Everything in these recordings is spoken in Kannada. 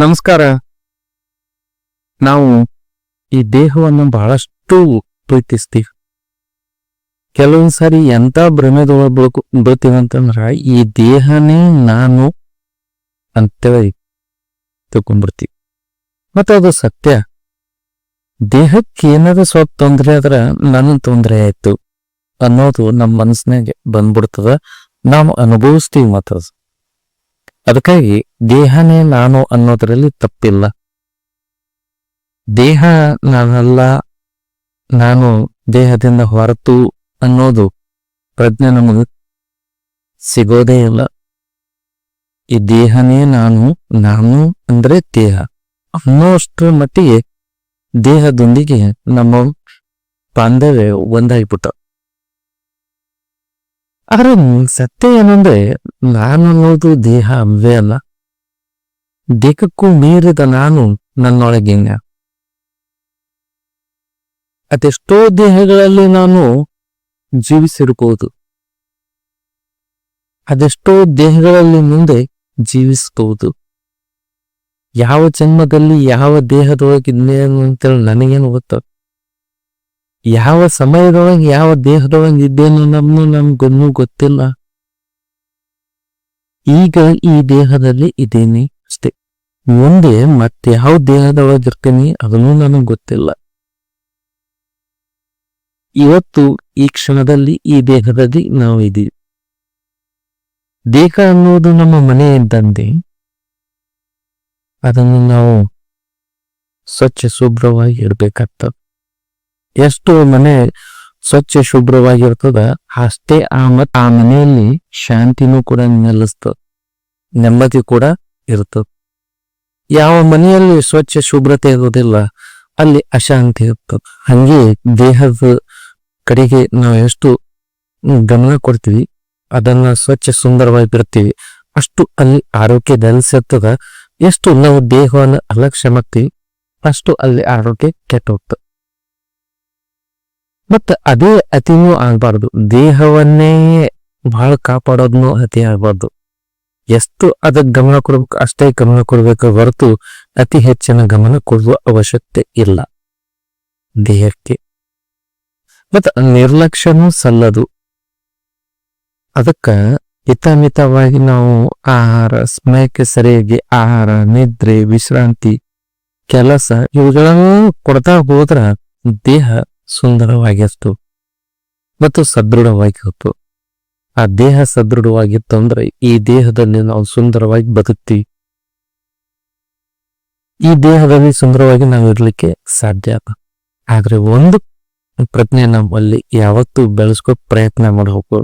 ನಮಸ್ಕಾರ. ನಾವು ಈ ದೇಹವನ್ನು ಬಹಳಷ್ಟು ಪ್ರೀತಿಸ್ತೀವಿ. ಕೆಲವೊಂದು ಸಾರಿ ಎಂತ ಭ್ರಮೆದೊಳಗೆ ಬೀಳ್ಕೊ ಅಂತಂದ್ರ ಈ ದೇಹನೇ ನಾನು ಅಂತೇಳಿ ತಿಳ್ಕೊಂಡ್ಬಿಡ್ತೀವಿ. ಮತ್ತೆ ಅದು ಸತ್ಯ. ದೇಹಕ್ಕೆ ಏನಾದ್ರು ಸ್ವಲ್ಪ ತೊಂದರೆ ಆದ್ರ ನನ್ನ ತೊಂದರೆ ಆಯ್ತು ಅನ್ನೋದು ನಮ್ಮ ಮನಸ್ಸಿನಾಗೆ ಬಂದ್ಬಿಡ್ತದ. ನಾವು ಅನುಭವಿಸ್ತೀವಿ ಮತ್ತದು. ಅದಕ್ಕಾಗಿ ದೇಹನೇ ನಾನು ಅನ್ನೋದರಲ್ಲಿ ತಪ್ಪಿಲ್ಲ. ದೇಹ ನಾನಲ್ಲ, ನಾನು ದೇಹದಿಂದ ಹೊರತು ಅನ್ನೋದು ಪ್ರಜ್ಞೆ ನಮಗೆ ಸಿಗೋದೇ ಇಲ್ಲ. ಈ ದೇಹನೇ ನಾನು ನಾನು ಅಂದ್ರೆ ದೇಹ. ಅನ್ನೋಷ್ಟರ ಮಟ್ಟಿಗೆ ದೇಹದೊಂದಿಗೆ ನಮ್ಮ ಬಾಂಧವ್ಯ ಒಂದಾಗಿಬಿಟ್ಟ. ಆದ್ರೆ ಸತ್ಯ ಏನಂದ್ರೆ, ನಾನು ಅನ್ನೋದು ದೇಹ ಅವೇ ಅಲ್ಲ. ದೇಹಕ್ಕೂ ಮೀರಿದ ನಾನು ನನ್ನೊಳಗಿನ ಅದೆಷ್ಟೋ ದೇಹಗಳಲ್ಲಿ ನಾನು ಜೀವಿಸಿರ್ಬೋದು. ಅದೆಷ್ಟೋ ದೇಹಗಳಲ್ಲಿ ಮುಂದೆ ಜೀವಿಸಬಹುದು ಯಾವ ಜನ್ಮದಲ್ಲಿ ಯಾವ ದೇಹದೊಳಗಿದ್ದೇನು ಅಂತೇಳಿ ನನಗೇನು ಗೊತ್ತ ಯಾವ ಸಮಯದೊಳಗೆ ಯಾವ ದೇಹದೊಳಗೆ ಇದ್ದೇನು ನಮ್ನು ನಮ್ಗೊನ್ನೂ ಗೊತ್ತಿಲ್ಲ. ಈಗ ಈ ದೇಹದಲ್ಲಿ ಇದ್ದೀನಿ ಅಷ್ಟೇ. ಮುಂದೆ ಮತ್ತೆ ಯಾವ ದೇಹದೊಳಗೆ ಇರ್ತೀನಿ ಅದನ್ನು ನನಗೆ ಗೊತ್ತಿಲ್ಲ. ಇವತ್ತು ಈ ಕ್ಷಣದಲ್ಲಿ ಈ ದೇಹದಲ್ಲಿ ನಾವು ಇದ್ದೀವಿ. ದೇಹ ಅನ್ನೋದು ನಮ್ಮ ಮನೆ ಇದ್ದಂತೆ ಅದನ್ನು ನಾವು ಸ್ವಚ್ಛ, ಶುಭ್ರವಾಗಿ ಇಡ್ಬೇಕಾಗ್ತದೆ. ಎಷ್ಟು ಮನೆ ಸ್ವಚ್ಛ ಶುಭ್ರವಾಗಿರ್ತದ, ಅಷ್ಟೇ ಆ ಮತ್ ಆ ಮನೆಯಲ್ಲಿ ಶಾಂತಿನೂ ಕೂಡ ನೆಲೆಸ್ತದ ನೆಮ್ಮದಿ ಕೂಡ ಇರ್ತದ. ಯಾವ ಮನೆಯಲ್ಲಿ ಸ್ವಚ್ಛ ಶುಭ್ರತೆ ಇರೋದಿಲ್ಲ, ಅಲ್ಲಿ ಅಶಾಂತಿ ಇರ್ತದ. ಹಂಗೆ ದೇಹದ ಕಡೆಗೆ ನಾವು ಎಷ್ಟು ಗಮನ ಕೊಡ್ತೀವಿ, ಅದನ್ನ ಸ್ವಚ್ಛ ಸುಂದರವಾಗಿ ಬಿಡ್ತೀವಿ ಅಷ್ಟು ಅಲ್ಲಿ ಆರೋಗ್ಯ ನೆಲೆಸಿರ್ತದ, ಎಷ್ಟು ನಾವು ದೇಹವನ್ನು ಅಲಕ್ಷ್ಯ ಮಾಡ್ತೀವಿ, ಅಷ್ಟು ಅಲ್ಲಿ ಆರೋಗ್ಯ ಕೆಟ್ಟ ಹೋಗ್ತದೆ ಮತ್ತ ಅದೇ ಅತಿನೂ ಆಗ್ಬಾರ್ದು. ದೇಹವನ್ನೇ ಬಹಳ ಕಾಪಾಡೋದ್ನು ಅತಿ ಆಗ್ಬಾರ್ದು. ಎಷ್ಟು ಅದಕ್ಕೆ ಗಮನ ಕೊಡ್ಬೇಕು, ಅಷ್ಟೇ ಗಮನ ಕೊಡ್ಬೇಕು ಹೊರತು ಅತಿ ಹೆಚ್ಚಿನ ಗಮನ ಕೊಡುವ ಅವಶ್ಯಕತೆ ಇಲ್ಲ. ದೇಹಕ್ಕೆ. ಮತ್ತ ನಿರ್ಲಕ್ಷ್ಯನೂ ಸಲ್ಲದು. ಅದಕ್ಕ ಹಿತಮಿತವಾಗಿ ನಾವು ಆಹಾರ ಸಮಯಕ್ಕೆ ಸರಿಯಾಗಿ ಆಹಾರ, ನಿದ್ರೆ, ವಿಶ್ರಾಂತಿ, ಕೆಲಸ ಇವುಗಳನ್ನು ಕೊಡ್ತಾ ಹೋದ್ರ ದೇಹ ಸುಂದರವಾಗಿತ್ತು ಮತ್ತು ಸದೃಢವಾಗಿತ್ತು. ಆ ದೇಹ ಸದೃಢವಾಗಿತ್ತು ಅಂದ್ರೆ ಈ ದೇಹದಲ್ಲಿ ನಾವು ಸುಂದರವಾಗಿ ಬದುಕ್ತೀವಿ. ಈ ದೇಹದಲ್ಲಿ ಸುಂದರವಾಗಿ ನಾವು ಇರಲಿಕ್ಕೆ ಸಾಧ್ಯ ಆದ್ರೆ ಒಂದು ಪ್ರಜ್ಞೆ ನಮ್ಮಲ್ಲಿ ಯಾವತ್ತೂ ಬೆಳೆಸ್ಕೋ ಪ್ರಯತ್ನ ಮಾಡಬೇಕು.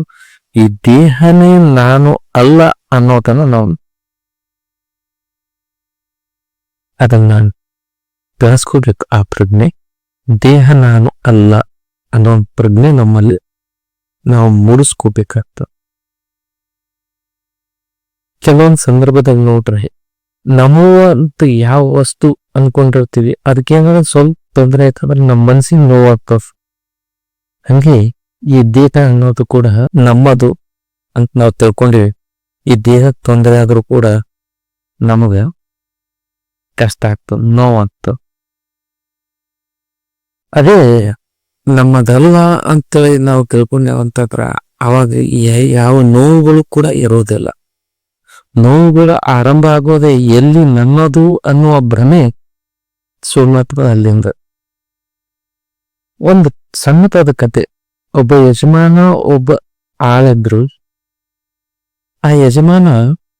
ಈ ದೇಹನೇ ನಾನು ಅಲ್ಲ ಅನ್ನೋದನ್ನ ನಾವು ಅದನ್ನ ಬೆಳೆಸ್ಕೋಬೇಕು ಆ ಪ್ರಜ್ಞೆ, ದೇಹ ನಾನು ಅಲ್ಲ ಅನ್ನೋ ಪ್ರಜ್ಞೆ ನಮ್ಮಲ್ಲಿ ನಾವು ಮೂಡಿಸ್ಕೋಬೇಕಾಗ್ತ. ಕೆಲವೊಂದು ಸಂದರ್ಭದಲ್ಲಿ ನೋಡ್ರಿ ನಮ್ಮವ ಅಂತ ಯಾವ ವಸ್ತು ಅನ್ಕೊಂಡಿರ್ತೀವಿ ಅದಕ್ಕೇನಾದ್ರು ಸ್ವಲ್ಪ ತೊಂದರೆ ಆಯ್ತಂದ್ರೆ ನಮ್ಮ ಮನ್ಸಿಗೆ ನೋವಾಗ್ತದ. ಹಂಗೆ ಈ ದೇಹ ಅನ್ನೋದು ಕೂಡ ನಮ್ಮದು ಅಂತ ನಾವು ತಿಳ್ಕೊಂಡಿವಿ. ಈ ದೇಹಕ್ಕೆ ತೊಂದರೆ ಆದರೂ ಕೂಡ ನಮಗ ಕಷ್ಟ ಆಗ್ತದ, ನೋವಾಗ್ತದ. ಅದೇ ನಮ್ಮದಲ್ಲ ಅಂತೇಳಿ ನಾವು ತಿಳ್ಕೊಂಡೇವಂತಂದ್ರ ಅವಾಗ ಯಾವ ನೋವುಗಳು ಕೂಡ ಇರೋದಿಲ್ಲ. ನೋವುಗಳ ಆರಂಭ ಆಗೋದೇ ಎಲ್ಲಿ ನನ್ನದು ಅನ್ನುವ ಭ್ರಮೆ ಸುಳ್ಮತ್ವ ಅಲ್ಲಿಂದ. ಒಂದು ಸಣ್ಣತಾದ ಕತೆ, ಒಬ್ಬ ಯಜಮಾನ, ಒಬ್ಬ ಆಳಿದ್ರು. ಆ ಯಜಮಾನ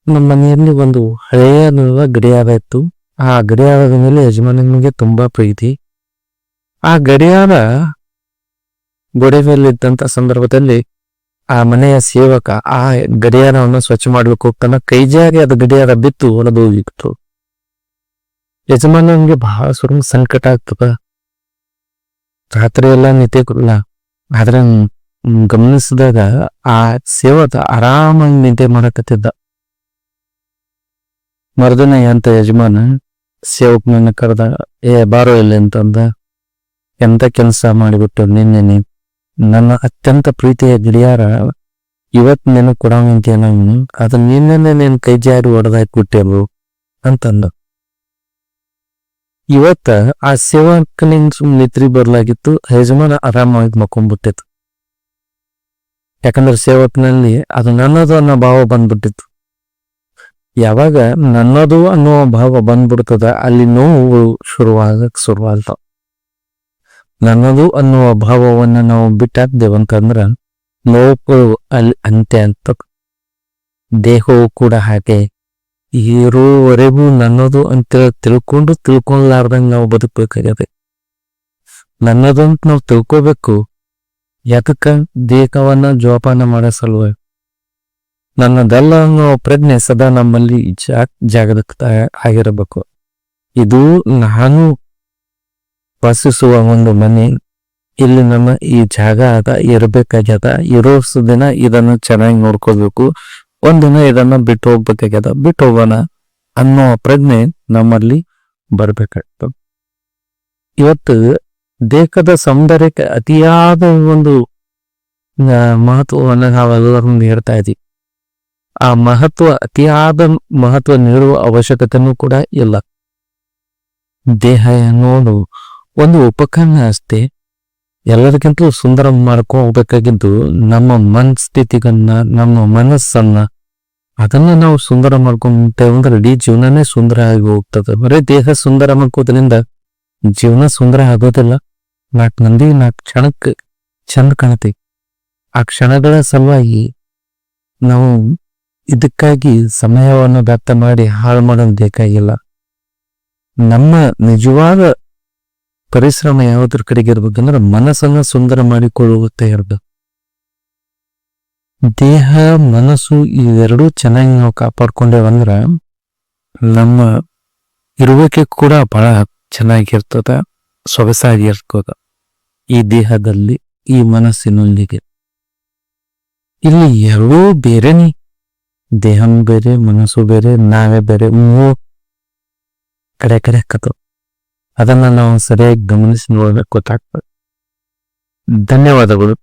ನಮ್ಮ ಮನೆಯಲ್ಲಿ ಒಂದು ಹಳೆಯ ಗಡಿಯಾರ ಇತ್ತು. ಆ ಗಡಿಯಾರದ ಮೇಲೆ ಯಜಮಾನನಿಗೆ ತುಂಬಾ ಪ್ರೀತಿ. ಆ ಗಡಿಯಾರ ಗೋಡೆ ಸಂದರ್ಭದಲ್ಲಿ ಆ ಮನೆಯ ಸೇವಕ ಆ ಗಡಿಯಾರವನ್ನು ಸ್ವಚ್ಛ ಮಾಡಬೇಕು ಹೋಗ್ತಾನ ಕೈಜಾರಿ ಅದು ಗಡಿಯಾರ ಬಿತ್ತು, ಹೊಲದು ಹೋಗಿತ್ತು. ಯಜಮಾನನಿಗೆ ಬಹಳ ಸುರ ಸಂಕಟ ಆಗ್ತದ. ರಾತ್ರಿ ಎಲ್ಲ ನಿದ್ದೆ ಕೊಡಲ್ಲ. ಆದ್ರೆ ಗಮನಿಸಿದಾಗ ಆ ಸೇವಕ ಆರಾಮಾಗಿ ನಿದ್ದೆ ಮಾಡಕತ್ತಿದ್ದ. ಮರದನ ಅಂತ ಯಜಮಾನ ಸೇವಕನನ್ನ ಕರೆದ, ಏ, ಬಾರೋ ಇಲ್ಲಿ ಅಂತಂದ. ಎಂತ ಕೆಲಸ ಮಾಡಿಬಿಟ್ಟು ನಿನ್ನೆ ನನ್ನ ಅತ್ಯಂತ ಪ್ರೀತಿಯ ಗಿಡಿಯಾರ ಇವತ್ತು ನೆನಪು ಕೊಡಂಗಂತೆ ನಾನು ಅದು ನಿನ್ನೆ ನೀನ್ ಕೈ ಜಾರಿ ಹೊಡೆದಾಕ್ಬಿಟ್ಟೆವು ಅಂತಂದ. ಇವತ್ತ ಆ ಸೇವಕನಿಂದ ಸುಮ್ ನಿದ್ರಿ ಬರ್ಲಾಗಿತ್ತು, ಯಜಮಾನ ಆರಾಮಾಗಿ ಮಕ್ಕೊಂಡ್ಬಿಟ್ಟಿತ್ತು. ಯಾಕಂದ್ರೆ ಸೇವಕನಲ್ಲಿ ಅದು ನನ್ನದು ಅನ್ನೋ ಭಾವ ಬಂದ್ಬಿಟ್ಟಿತ್ತು. ಯಾವಾಗ ನನ್ನದು ಅನ್ನೋ ಭಾವ ಬಂದ್ಬಿಡ್ತದ, ಅಲ್ಲಿ ನೋವು ಶುರುವಾಗಕ್ ಶುರುವಾಗ್ತಾವ. ನನ್ನದು ಅನ್ನುವ ಭಾವವನ್ನ ನಾವು ಬಿಟ್ಟಾಕ್ದೇವಂತಂದ್ರ ನೋವುಗಳು ಅಲ್ಲಿ ಅಂತ್ಯ ಅಂತ ದೇಹವು ಕೂಡ ಹಾಗೆ ಇರೋವರೆಗೂ ನನ್ನದು ಅಂತ ತಿಳ್ಕೊಂಡು ತಿಳ್ಕೊಳ್ಲಾರ್ದಂಗ ನಾವು ಬದುಕಬೇಕಾಗತ್ತೆ ನನ್ನದು ಅಂತ ನಾವು ತಿಳ್ಕೊಬೇಕು. ಯಾತಕ್ಕ ದೇಹವನ್ನ ಜೋಪಾನ ಮಾಡೋ ಸಲುವಾಗಿ ನನ್ನದಲ್ಲ ಅನ್ನೋ ಪ್ರಜ್ಞೆ ಸದಾ ನಮ್ಮಲ್ಲಿ ಜಾ ಜಾಗದ ಆಗಿರಬೇಕು. ಇದು ನಾನು ವಾಸಿಸುವ ಒಂದು ಮನೆ. ಇಲ್ಲಿ ನಮ್ಮ ಈ ಜಾಗ ಅದ, ಇರಬೇಕಾಗ್ಯದ. ಇರೋ ದಿನ ಇದನ್ನು ಚೆನ್ನಾಗಿ ನೋಡ್ಕೋಬೇಕು ಒಂದಿನ ಇದನ್ನ ಬಿಟ್ಟು ಹೋಗ್ಬೇಕಾಗ್ಯದ. ಬಿಟ್ಟು ಹೋಗೋಣ ಅನ್ನೋ ಪ್ರಜ್ಞೆ ನಮ್ಮಲ್ಲಿ ಬರ್ಬೇಕಾಗ್ತದೆ ಇವತ್ತು ದೇಹದ ಸೌಂದರ್ಯಕ್ಕೆ ಅತಿಯಾದ ಒಂದು ಮಹತ್ವವನ್ನು ನಾವೆಲ್ಲರೂ ನೀಡ್ತಾ ಇದ್ದೀವಿ ಆ ಮಹತ್ವ, ಅತಿಯಾದ ಮಹತ್ವ ನೀಡುವ ಅವಶ್ಯಕತೆನೂ ಕೂಡ ಇಲ್ಲ. ದೇಹ ಅನ್ನೋದು ಒಂದು ಉಪಕರಣ ಅಷ್ಟೇ. ಎಲ್ಲದಕ್ಕಿಂತಲೂ ಸುಂದರ ಮಾಡ್ಕೊ ಹೋಗ್ಬೇಕಾಗಿದ್ದು ನಮ್ಮ ಮನಸ್ಥಿತಿಗನ್ನ, ನಮ್ಮ ಮನಸ್ಸನ್ನ ಅದನ್ನ ನಾವು ಸುಂದರ ಮಾಡ್ಕೊಂತೇವೆ ಅಂದ್ರೆ ಇಡೀ ಜೀವನನೇ ಸುಂದರ ಆಗಿ ಹೋಗ್ತದೆ. ಬರೀ ದೇಹ ಸುಂದರ ಮಾಡ್ಕೋದ್ರಿಂದ ಜೀವನ ಸುಂದರ ಆಗೋದಿಲ್ಲ. ನಾಲ್ಕು ಮಂದಿ ನಾಲ್ಕು ಕ್ಷಣಕ್ಕೆ ಚಂದ ಕಾಣತಿ ಆ ಕ್ಷಣಗಳ ಸಲುವಾಗಿ ನಾವು ಇದಕ್ಕಾಗಿ ಸಮಯವನ್ನು ವ್ಯರ್ಥ ಮಾಡಿ ಹಾಳು ಮಾಡೋದು ಬೇಕಾಗಿಲ್ಲ. ನಮ್ಮ ನಿಜವಾದ ಪರಿಶ್ರಮ ಯಾವುದ್ರ ಕಡೆಗೆ ಇರ್ಬೇಕಂದ್ರೆ ಮನಸ್ಸನ್ನ ಸುಂದರ ಮಾಡಿಕೊಳ್ಳುತ್ತೆ ಇರ್ಬೇಕು. ದೇಹ, ಮನಸ್ಸು ಇವೆರಡೂ ಚೆನ್ನಾಗಿ ನಾವು ಕಾಪಾಡ್ಕೊಂಡೇವಂದ್ರ ನಮ್ಮ ಇರುವಿಕೆ ಕೂಡ ಬಹಳ ಚೆನ್ನಾಗಿರ್ತದ ಸೊಗಸಾಗಿರ್ತದ ಈ ದೇಹದಲ್ಲಿ, ಈ ಮನಸ್ಸಿನೊಂದಿಗೆ. ಇಲ್ಲಿ ಎರಡೂ ಬೇರೆನಿ. ದೇಹನೂ ಬೇರೆ, ಮನಸ್ಸು ಬೇರೆ, ನಾವೇ ಬೇರೆ. ಮೂರು ಕಡೆ ಕಡೆ ಕತ್ತು ಅದನ್ನ ನಾವು ಸರಿಯಾಗಿ ಗಮನಿಸಿ ನೋಡಬೇಕು ಗೊತ್ತಾಗ್ತದೆ. ಧನ್ಯವಾದಗಳು.